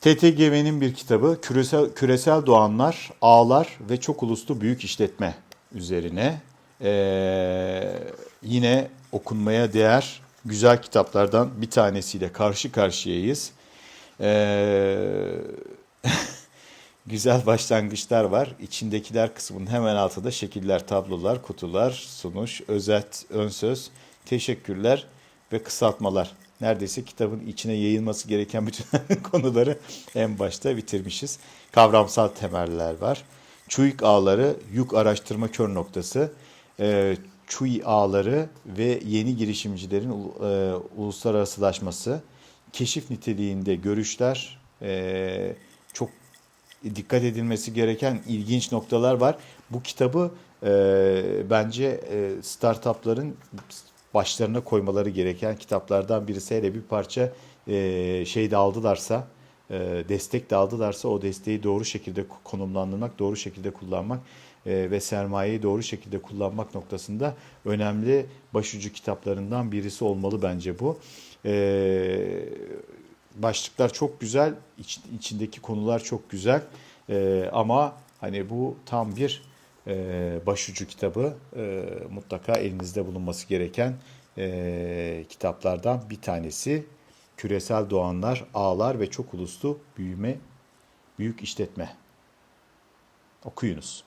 TTGV'nin bir kitabı Küresel, Küresel Doğanlar, Ağlar ve Çok Uluslu Büyük İşletme üzerine. Ee, yine okunmaya değer güzel kitaplardan bir tanesiyle karşı karşıyayız. Ee, güzel başlangıçlar var. İçindekiler kısmının hemen altında şekiller, tablolar, kutular, sunuş, özet, ön söz, teşekkürler ve kısaltmalar. Neredeyse kitabın içine yayılması gereken bütün konuları en başta bitirmişiz. Kavramsal temeller var. Çuyuk ağları, yük araştırma kör noktası. Ee, Çuy ağları ve yeni girişimcilerin e, uluslararasılaşması. Keşif niteliğinde görüşler, e, çok dikkat edilmesi gereken ilginç noktalar var. Bu kitabı e, bence e, startupların başlarına koymaları gereken kitaplardan birisi. Hele bir parça e, şey de aldılarsa, e, destek de aldılarsa o desteği doğru şekilde konumlandırmak, doğru şekilde kullanmak e, ve sermayeyi doğru şekilde kullanmak noktasında önemli başucu kitaplarından birisi olmalı bence bu. E, başlıklar çok güzel, iç, içindeki konular çok güzel E, ama hani bu tam bir başucu kitabı e, mutlaka elinizde bulunması gereken e, kitaplardan bir tanesi. Küresel Doğanlar, Ağlar ve Çok Uluslu Büyüme, Büyük İşletme. Okuyunuz.